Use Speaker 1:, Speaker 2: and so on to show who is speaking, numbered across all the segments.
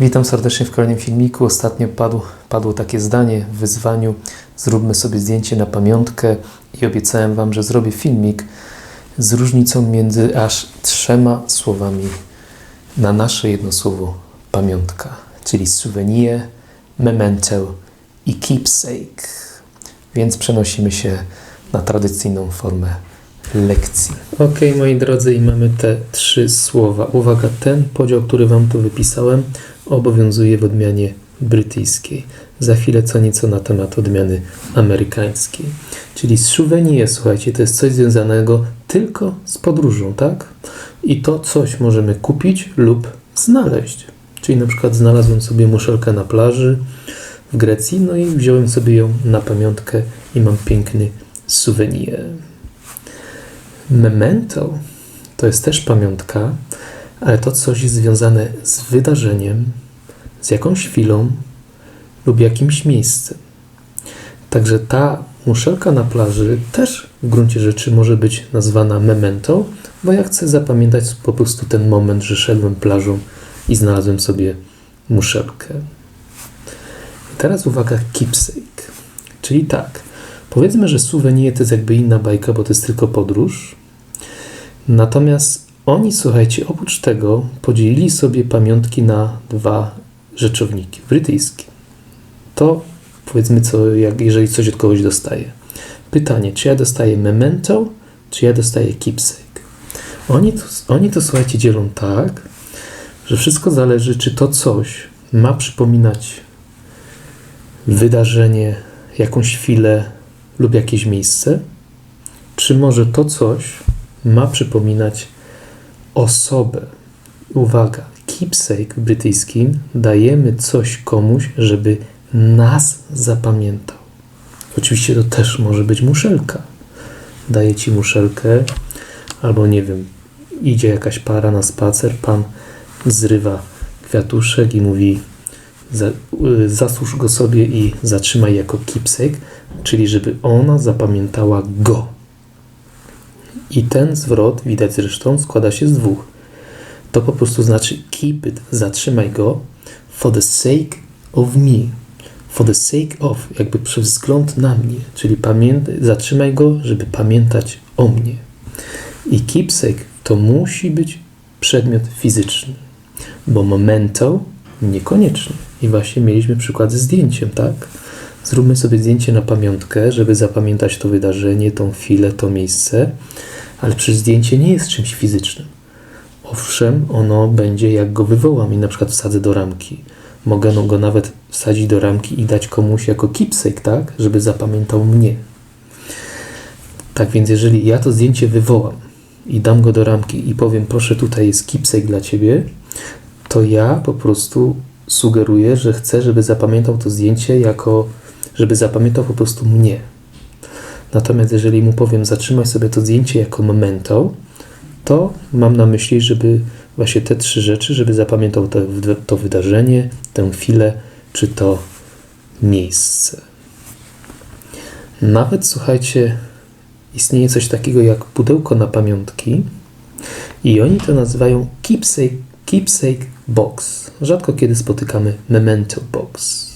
Speaker 1: Witam serdecznie w kolejnym filmiku. Ostatnio padło, takie zdanie w wyzwaniu zróbmy sobie zdjęcie na pamiątkę i obiecałem Wam, że zrobię filmik z różnicą między aż trzema słowami na nasze jedno słowo pamiątka, czyli souvenir, memento i keepsake. Więc przenosimy się na tradycyjną formę lekcji. Ok, moi drodzy, i mamy te trzy słowa. Uwaga, ten podział, który Wam tu wypisałem, obowiązuje w odmianie brytyjskiej. Za chwilę co nieco na temat odmiany amerykańskiej. Czyli souvenir, słuchajcie, to jest coś związanego tylko z podróżą, tak? I to coś możemy kupić lub znaleźć. Czyli na przykład znalazłem sobie muszelkę na plaży w Grecji, no i wziąłem sobie ją na pamiątkę i mam piękny souvenir. Memento to jest też pamiątka, ale to coś jest związane z wydarzeniem, z jakąś chwilą lub jakimś miejscem. Także ta muszelka na plaży też w gruncie rzeczy może być nazwana memento, bo ja chcę zapamiętać po prostu ten moment, że szedłem plażą i znalazłem sobie muszelkę. Teraz uwaga, keepsake. Czyli tak, powiedzmy, że souvenir to jest jakby inna bajka, bo to jest tylko podróż. Natomiast oni, słuchajcie, oprócz tego podzielili sobie pamiątki na dwa rzeczowniki brytyjskie. To powiedzmy, co, jak, jeżeli coś od kogoś dostaję. Pytanie, czy ja dostaję memento, czy ja dostaję keepsake? Oni to, oni to słuchajcie, dzielą tak, że wszystko zależy, czy to coś ma przypominać wydarzenie, jakąś chwilę lub jakieś miejsce, czy może to coś ma przypominać osobę. Uwaga, keepsake w brytyjskim dajemy coś komuś, żeby nas zapamiętał. Oczywiście to też może być muszelka. Daje ci muszelkę, albo nie wiem, idzie jakaś para na spacer, pan zrywa kwiatuszek i mówi y, zasłuż go sobie i zatrzymaj jako keepsake, czyli żeby ona zapamiętała go. I ten zwrot, widać zresztą, składa się z dwóch. To po prostu znaczy keep it, zatrzymaj go, for the sake of me. For the sake of, jakby przez wzgląd na mnie, czyli pamiętaj, zatrzymaj go, żeby pamiętać o mnie. I keepsake to musi być przedmiot fizyczny, bo memento niekoniecznie. I właśnie mieliśmy przykład ze zdjęciem, tak? Zróbmy sobie zdjęcie na pamiątkę, żeby zapamiętać to wydarzenie, tą chwilę, to miejsce, ale przecież zdjęcie nie jest czymś fizycznym. Owszem, ono będzie jak go wywołam i na przykład wsadzę do ramki. Mogę go nawet wsadzić do ramki i dać komuś jako keepsake, tak, żeby zapamiętał mnie. Tak więc jeżeli ja to zdjęcie wywołam i dam go do ramki i powiem proszę tutaj jest keepsake dla ciebie, to ja po prostu sugeruję, że chcę, żeby zapamiętał to zdjęcie jako, żeby zapamiętał po prostu mnie. Natomiast jeżeli mu powiem, zatrzymaj sobie to zdjęcie jako memento, to mam na myśli, żeby właśnie te trzy rzeczy, żeby zapamiętał to, to wydarzenie, tę chwilę, czy to miejsce. Nawet słuchajcie, istnieje coś takiego jak pudełko na pamiątki i oni to nazywają keepsake, keepsake box. Rzadko kiedy spotykamy memento box.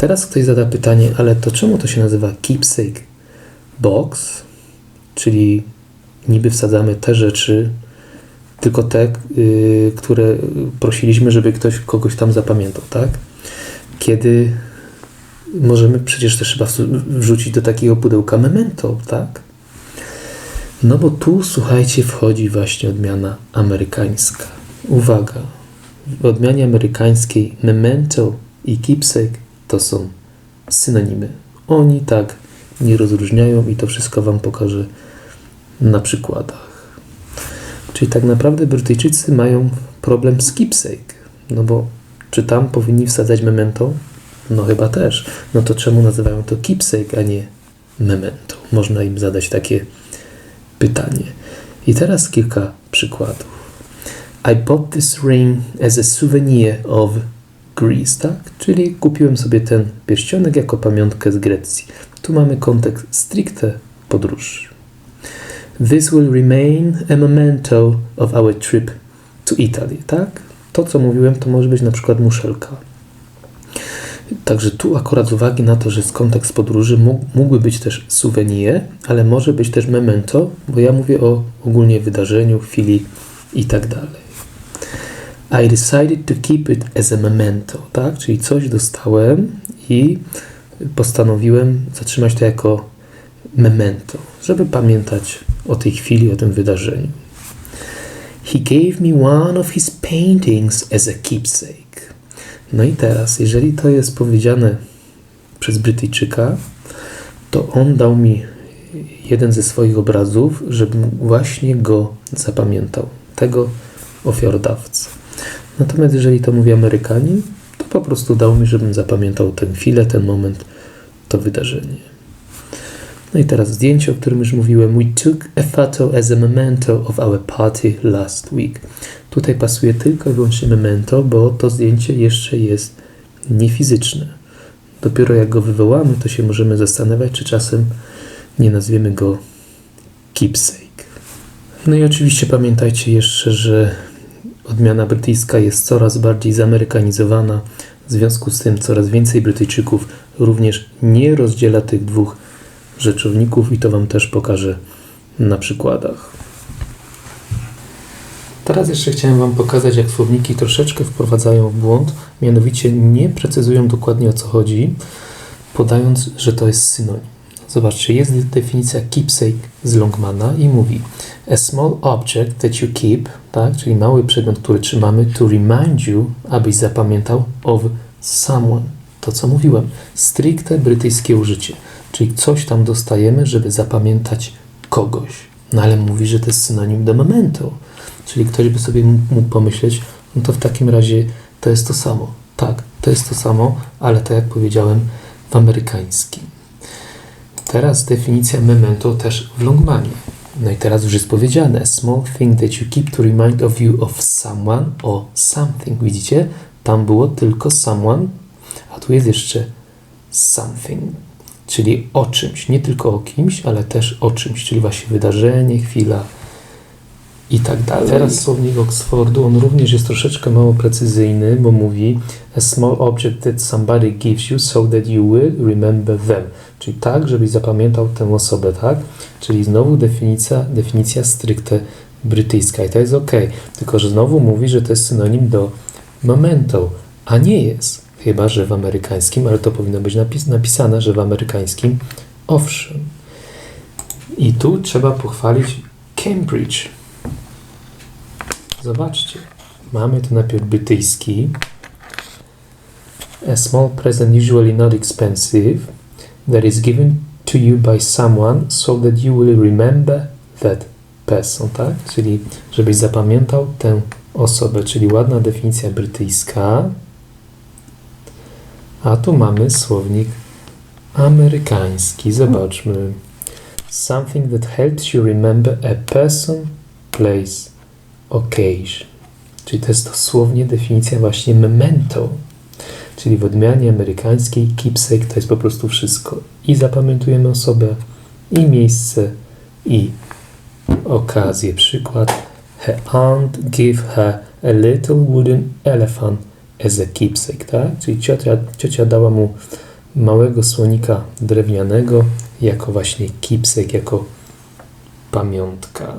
Speaker 1: Teraz ktoś zada pytanie, ale to czemu to się nazywa keepsake box? Czyli niby wsadzamy te rzeczy, tylko te, yy, które prosiliśmy, żeby ktoś kogoś tam zapamiętał, tak? Kiedy możemy przecież też chyba wrzucić do takiego pudełka memento, tak? No bo tu, słuchajcie, wchodzi właśnie odmiana amerykańska. Uwaga, w odmianie amerykańskiej memento i keepsake to są synonimy. Oni tak nie rozróżniają i to wszystko Wam pokażę na przykładach. Czyli tak naprawdę Brytyjczycy mają problem z keepsake. No bo czy tam powinni wsadzać memento? No chyba też. No to czemu nazywają to keepsake, a nie memento? Można im zadać takie pytanie. I teraz kilka przykładów. I bought this ring as a souvenir of Greece, tak? Czyli kupiłem sobie ten pierścionek jako pamiątkę z Grecji. Tu mamy kontekst stricte podróży. This will remain a memento of our trip to Italy, tak? To co mówiłem, to może być na przykład muszelka. Także tu akurat z uwagi na to, że jest kontekst podróży, mógłby być też souvenir, ale może być też memento, bo ja mówię o ogólnie wydarzeniu, chwili i tak dalej. I decided to keep it as a memento, tak? Czyli coś dostałem i postanowiłem zatrzymać to jako memento, żeby pamiętać o tej chwili, o tym wydarzeniu. He gave me one of his paintings as a keepsake. No i teraz, jeżeli to jest powiedziane przez Brytyjczyka, to on dał mi jeden ze swoich obrazów, żebym właśnie go zapamiętał, tego ofiarodawcę. Natomiast jeżeli to mówi Amerykanin, to po prostu dał mi, żebym zapamiętał tę chwilę, ten moment, to wydarzenie. No i teraz zdjęcie, o którym już mówiłem. We took a photo as a memento of our party last week. Tutaj pasuje tylko i wyłącznie memento, bo to zdjęcie jeszcze jest niefizyczne. Dopiero jak go wywołamy, to się możemy zastanawiać, czy czasem nie nazwiemy go keepsake. No i oczywiście pamiętajcie jeszcze, że odmiana brytyjska jest coraz bardziej zamerykanizowana. W związku z tym coraz więcej Brytyjczyków również nie rozdziela tych dwóch rzeczowników i to Wam też pokażę na przykładach. Teraz jeszcze chciałem Wam pokazać, jak słowniki troszeczkę wprowadzają w błąd, mianowicie nie precyzują dokładnie o co chodzi, podając, że to jest synonim. Zobaczcie, jest definicja keepsake z Longmana i mówi a small object that you keep, tak, czyli mały przedmiot, który trzymamy, to remind you, abyś zapamiętał of someone. To, co mówiłem, stricte brytyjskie użycie, czyli coś tam dostajemy, żeby zapamiętać kogoś. No ale mówi, że to jest synonim do memento, czyli ktoś by sobie mógł pomyśleć, no to w takim razie to jest to samo. Tak, to jest to samo, ale tak jak powiedziałem, w amerykańskim. Teraz definicja memento też w Longmanie. No i teraz już jest powiedziane. Small thing that you keep to remind of you of someone or something. Widzicie? Tam było tylko someone, a tu jest jeszcze something. Czyli o czymś. Nie tylko o kimś, ale też o czymś. Czyli właśnie wydarzenie, chwila i tak dalej. Teraz słownik Oxfordu, on również jest troszeczkę mało precyzyjny, bo mówi a small object that somebody gives you so that you will remember them. Czyli tak, żebyś zapamiętał tę osobę, tak? Czyli znowu definicja, definicja stricte brytyjska i to jest ok. Tylko, że znowu mówi, że to jest synonim do memento, a nie jest. Chyba, że w amerykańskim, ale to powinno być napis napisane, że w amerykańskim owszem. I tu trzeba pochwalić Cambridge. Zobaczcie, mamy tu najpierw brytyjski. A small present usually not expensive that is given to you by someone so that you will remember that person, tak? Czyli żebyś zapamiętał tę osobę, czyli ładna definicja brytyjska. A tu mamy słownik amerykański. Zobaczmy. Something that helps you remember a person, place, occasion. Czyli to jest dosłownie definicja właśnie memento. Czyli w odmianie amerykańskiej keepsake to jest po prostu wszystko. I zapamiętujemy osobę, i miejsce, i okazję. Przykład. Her aunt gave her a little wooden elephant as a keepsake, tak? Czyli ciocia, ciocia dała mu małego słonika drewnianego jako właśnie keepsake, jako pamiątka.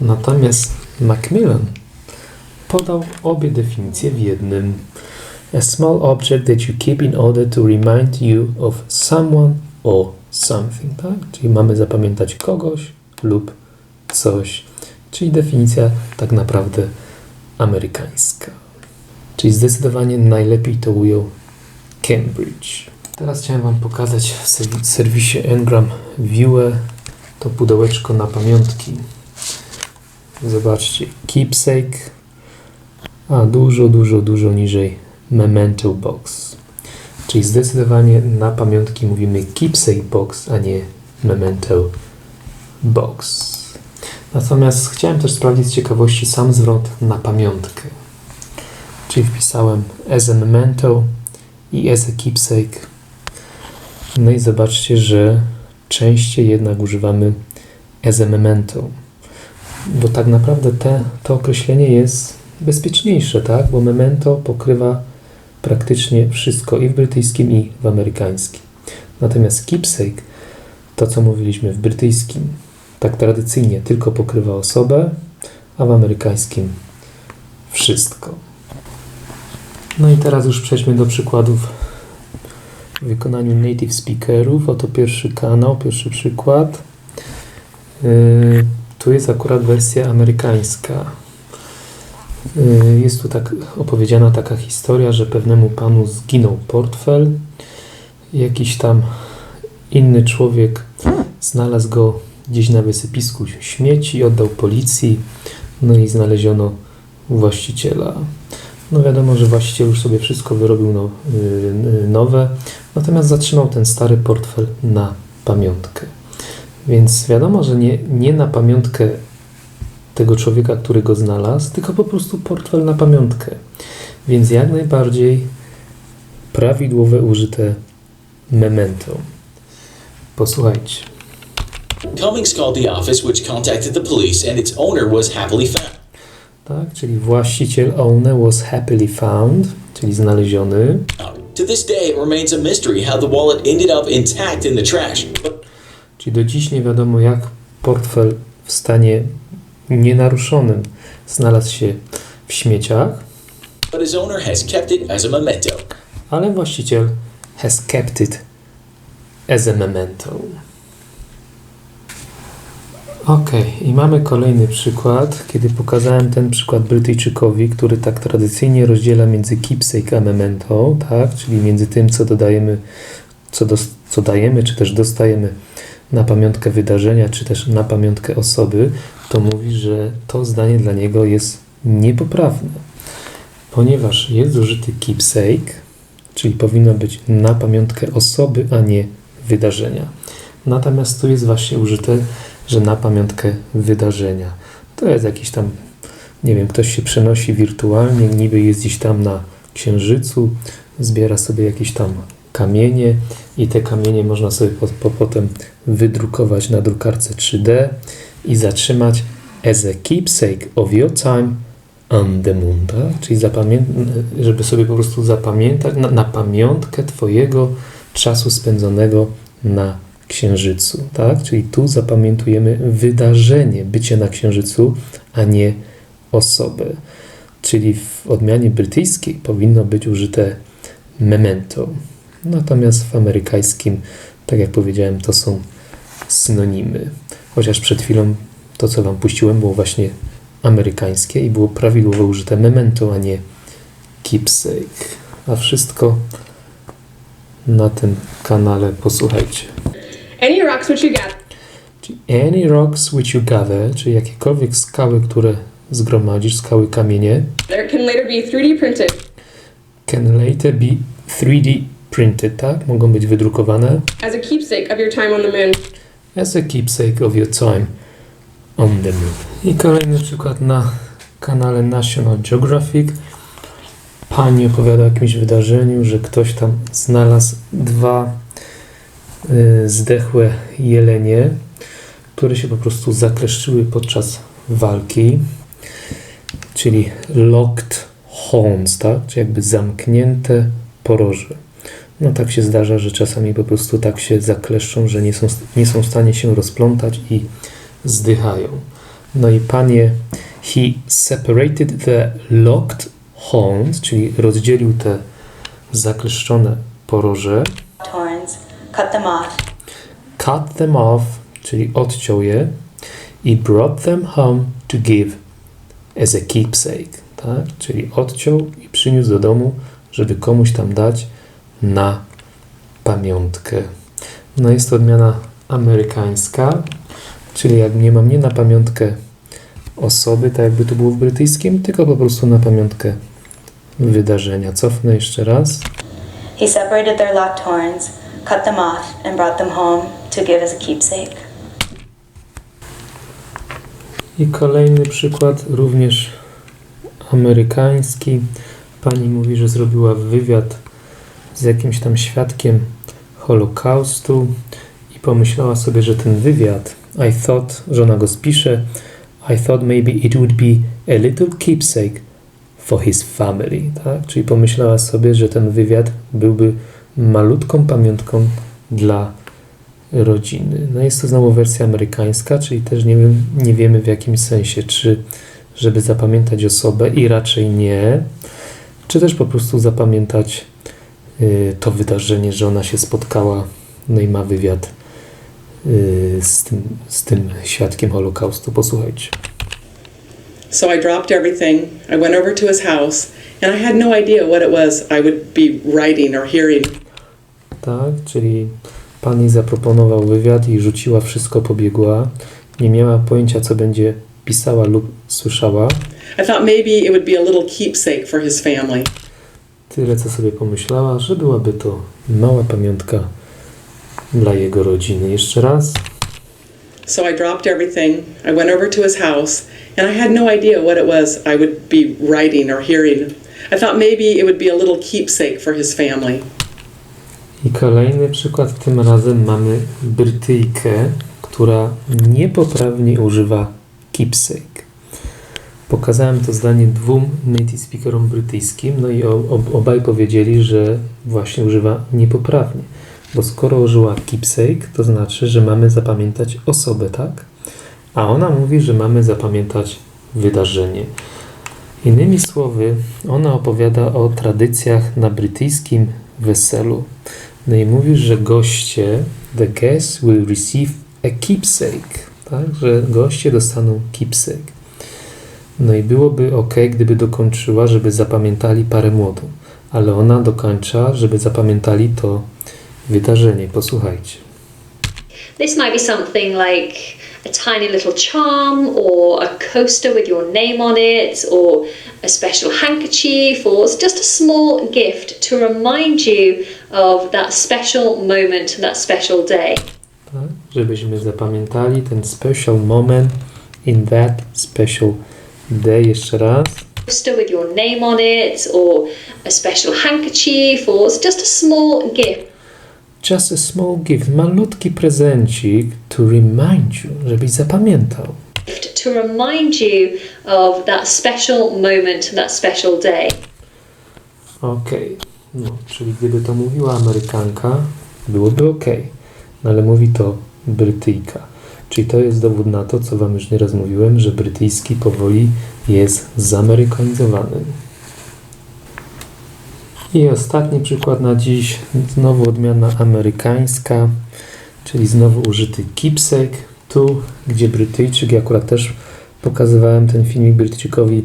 Speaker 1: Natomiast Macmillan podał obie definicje w jednym. A small object that you keep in order to remind you of someone or something, tak? Czyli mamy zapamiętać kogoś lub coś. Czyli definicja tak naprawdę amerykańska. Czyli zdecydowanie najlepiej to ujął Cambridge. Teraz chciałem Wam pokazać w serwisie Engram Viewer to pudełeczko na pamiątki. Zobaczcie, keepsake, a dużo, dużo, dużo niżej memento box. Czyli zdecydowanie na pamiątki mówimy keepsake box, a nie memento box. Natomiast chciałem też sprawdzić z ciekawości sam zwrot na pamiątkę. Czyli wpisałem as a memento i as a keepsake. No i zobaczcie, że częściej jednak używamy as a memento bo tak naprawdę te, to określenie jest bezpieczniejsze, tak? Bo memento pokrywa praktycznie wszystko i w brytyjskim, i w amerykańskim. Natomiast keepsake, to co mówiliśmy w brytyjskim, tak tradycyjnie tylko pokrywa osobę, a w amerykańskim wszystko. No i teraz już przejdźmy do przykładów w wykonaniu native speakerów. Oto pierwszy kanał, pierwszy przykład. Yy, tu jest akurat wersja amerykańska. Yy, jest tu tak opowiedziana taka historia, że pewnemu panu zginął portfel. Jakiś tam inny człowiek znalazł go gdzieś na wysypisku śmieci, oddał policji, no i znaleziono właściciela. No wiadomo, że właściciel już sobie wszystko wyrobił no, yy, nowe, natomiast zatrzymał ten stary portfel na pamiątkę. Więc wiadomo, że nie, nie na pamiątkę tego człowieka, który go znalazł, tylko po prostu portfel na pamiątkę. Więc jak najbardziej prawidłowe użyte memento. Posłuchajcie.
Speaker 2: Cummings called the office, which contacted the police, and its owner was happily found.
Speaker 1: Tak, czyli właściciel owner was happily found, czyli znaleziony.
Speaker 2: To this day, it remains a mystery how the wallet ended up intact in the trash.
Speaker 1: Czyli do dziś nie wiadomo, jak portfel w stanie nienaruszonym znalazł się w śmieciach, ale właściciel has kept it as a memento. Ok, i mamy kolejny przykład, kiedy pokazałem ten przykład Brytyjczykowi, który tak tradycyjnie rozdziela między keepsake a memento, tak, czyli między tym, co dodajemy, co, dos, co dajemy, czy też dostajemy na pamiątkę wydarzenia, czy też na pamiątkę osoby, to mówi, że to zdanie dla niego jest niepoprawne, ponieważ jest użyty keepsake, czyli powinno być na pamiątkę osoby, a nie wydarzenia. Natomiast tu jest właśnie użyte, że na pamiątkę wydarzenia. To jest jakiś tam, nie wiem, ktoś się przenosi wirtualnie, niby jest gdzieś tam na księżycu, zbiera sobie jakieś tam kamienie i te kamienie można sobie po, po, potem wydrukować na drukarce 3D i zatrzymać as a keepsake of your time on the moon, tak? czyli żeby sobie po prostu zapamiętać na, na pamiątkę Twojego czasu spędzonego na Księżycu, tak? Czyli tu zapamiętujemy wydarzenie, bycie na Księżycu, a nie osobę. Czyli w odmianie brytyjskiej powinno być użyte memento. Natomiast w amerykańskim, tak jak powiedziałem, to są synonimy. Chociaż przed chwilą to, co Wam puściłem, było właśnie amerykańskie i było prawidłowo użyte memento, a nie keepsake. A wszystko na tym kanale posłuchajcie.
Speaker 3: Any rocks which you gather
Speaker 1: Czyli any rocks which you gather, czyli jakiekolwiek skały, które zgromadzisz, skały, kamienie,
Speaker 3: can later be 3D printed
Speaker 1: can later be 3D printed, tak? Mogą być wydrukowane
Speaker 3: as a keepsake of your time on the moon.
Speaker 1: as a keepsake of your time on the moon. I kolejny przykład na kanale National Geographic. Pani opowiada o jakimś wydarzeniu, że ktoś tam znalazł dwa y, zdechłe jelenie, które się po prostu zakleszczyły podczas walki, czyli locked horns, tak? Czyli jakby zamknięte poroże. No tak się zdarza, że czasami po prostu tak się zakleszczą, że nie są, nie są w stanie się rozplątać i zdychają. No i panie, he separated the locked horns, czyli rozdzielił te zakleszczone poroże,
Speaker 4: horns, cut them off,
Speaker 1: cut them off, czyli odciął je i brought them home to give as a keepsake, tak? Czyli odciął i przyniósł do domu, żeby komuś tam dać na pamiątkę. No jest to odmiana amerykańska, czyli jak nie mam nie na pamiątkę osoby, tak jakby to było w brytyjskim, tylko po prostu na pamiątkę wydarzenia. Cofnę jeszcze raz.
Speaker 4: he separated their locked horns, cut them off, and brought them home to give as a keepsake.
Speaker 1: I kolejny przykład, również amerykański. Pani mówi, że zrobiła wywiad z jakimś tam świadkiem Holokaustu i pomyślała sobie, że ten wywiad, I thought, że ona go spisze, I thought maybe it would be a little keepsake for his family, tak? Czyli pomyślała sobie, że ten wywiad byłby malutką pamiątką dla rodziny. No jest to znowu wersja amerykańska, czyli też nie, wiem, nie wiemy w jakim sensie, czy żeby zapamiętać osobę i raczej nie, czy też po prostu zapamiętać to wydarzenie, że ona się spotkała, no i ma wywiad y, z, tym, z tym świadkiem Holokaustu. Posłuchajcie.
Speaker 5: So I dropped everything. I went over to his house, and I had no idea what it was I would be writing or hearing.
Speaker 1: Tak, czyli pani zaproponował wywiad i rzuciła wszystko, pobiegła. Nie miała pojęcia, co będzie pisała lub słyszała.
Speaker 5: I thought maybe it would be a little keepsake for his family.
Speaker 1: Tyle, co sobie pomyślała, że byłaby to mała pamiątka dla jego rodziny. Jeszcze raz.
Speaker 5: So I dropped everything. I went over to his house, and I had no idea what it was I would be writing or hearing. I thought maybe it would be a little keepsake for his family.
Speaker 1: I kolejny przykład, tym razem mamy Brytyjkę, która niepoprawnie używa keepsake. Pokazałem to zdanie dwóm native speakerom brytyjskim, no i obaj powiedzieli, że właśnie używa niepoprawnie. Bo skoro użyła keepsake, to znaczy, że mamy zapamiętać osobę, tak? A ona mówi, że mamy zapamiętać wydarzenie. Innymi słowy, ona opowiada o tradycjach na brytyjskim weselu. No i mówi, że goście, the guests will receive a keepsake, tak? Że goście dostaną keepsake. No i byłoby ok, gdyby dokończyła, żeby zapamiętali parę młodą, ale ona dokończa, żeby zapamiętali to wydarzenie. Posłuchajcie.
Speaker 6: This might be something like a tiny little charm, or a coaster with your name on it, or a special handkerchief, or just a small gift to remind you of that special moment, that special day.
Speaker 1: Tak? Żebyśmy zapamiętali ten special moment in that special day. Jeszcze raz.
Speaker 6: Coaster with your name on it, or a special handkerchief, or just a small gift.
Speaker 1: Just a small gift, malutki prezencik to remind you, żebyś zapamiętał.
Speaker 6: To remind you of that special moment, that special day.
Speaker 1: Okej, no, czyli gdyby to mówiła Amerykanka, byłoby ok, no ale mówi to Brytyjka. Czyli to jest dowód na to, co Wam już nieraz mówiłem, że brytyjski powoli jest zamerykanizowany. I ostatni przykład na dziś, znowu odmiana amerykańska, czyli znowu użyty keepsake, tu gdzie Brytyjczyk, ja akurat też pokazywałem ten filmik Brytyjczykowi,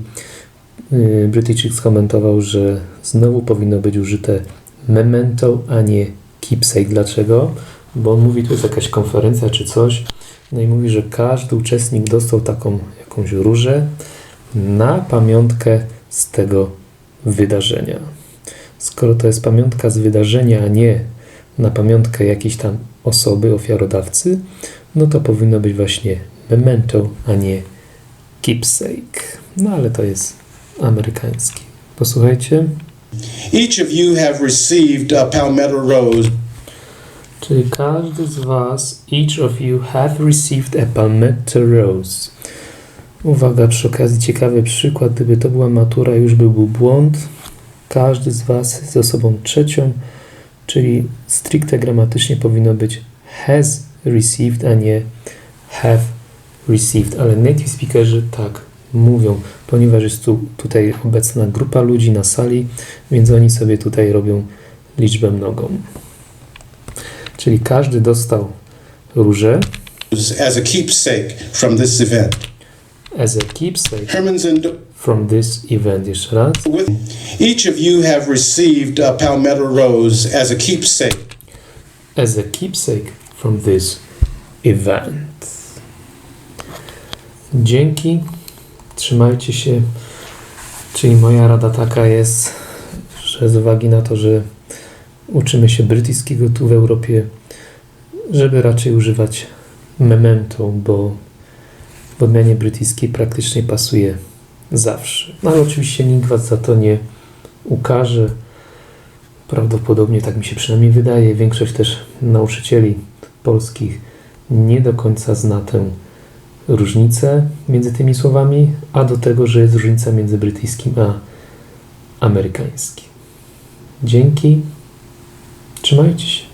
Speaker 1: Yy, Brytyjczyk skomentował, że znowu powinno być użyte memento, a nie keepsake. Dlaczego? Bo on mówi, tu jest jakaś konferencja czy coś, no i mówi, że każdy uczestnik dostał taką jakąś różę na pamiątkę z tego wydarzenia. Skoro to jest pamiątka z wydarzenia, a nie na pamiątkę jakiejś tam osoby, ofiarodawcy, no to powinno być właśnie memento, a nie keepsake. No ale to jest amerykański. Posłuchajcie.
Speaker 7: Each of you have received a palmetto rose
Speaker 1: Czyli każdy z Was, each of you have received a palmetto rose. Uwaga, przy okazji ciekawy przykład, gdyby to była matura, już by był błąd. Każdy z Was z osobą trzecią, czyli stricte gramatycznie powinno być has received, a nie have received, ale native speakerzy tak mówią, ponieważ jest tu tutaj obecna grupa ludzi na sali, więc oni sobie tutaj robią liczbę mnogą. Czyli każdy dostał różę
Speaker 7: as a keepsake from this event.
Speaker 1: as a keepsake
Speaker 7: Herman's and
Speaker 1: from this event. Jeszcze raz.
Speaker 7: each of you have received a palmetto rose as a keepsake
Speaker 1: As a keepsake from this event. Dzięki. Trzymajcie się. Czyli moja rada taka jest, że z uwagi na to, że uczymy się brytyjskiego tu w Europie, żeby raczej używać memento, bo w odmianie brytyjskiej praktycznie pasuje zawsze. No ale oczywiście nikt Was za to nie ukaże. Prawdopodobnie tak mi się przynajmniej wydaje. Większość też nauczycieli polskich nie do końca zna tę różnicę między tymi słowami, a do tego, że jest różnica między brytyjskim a amerykański. Dzięki. Trzymajcie się.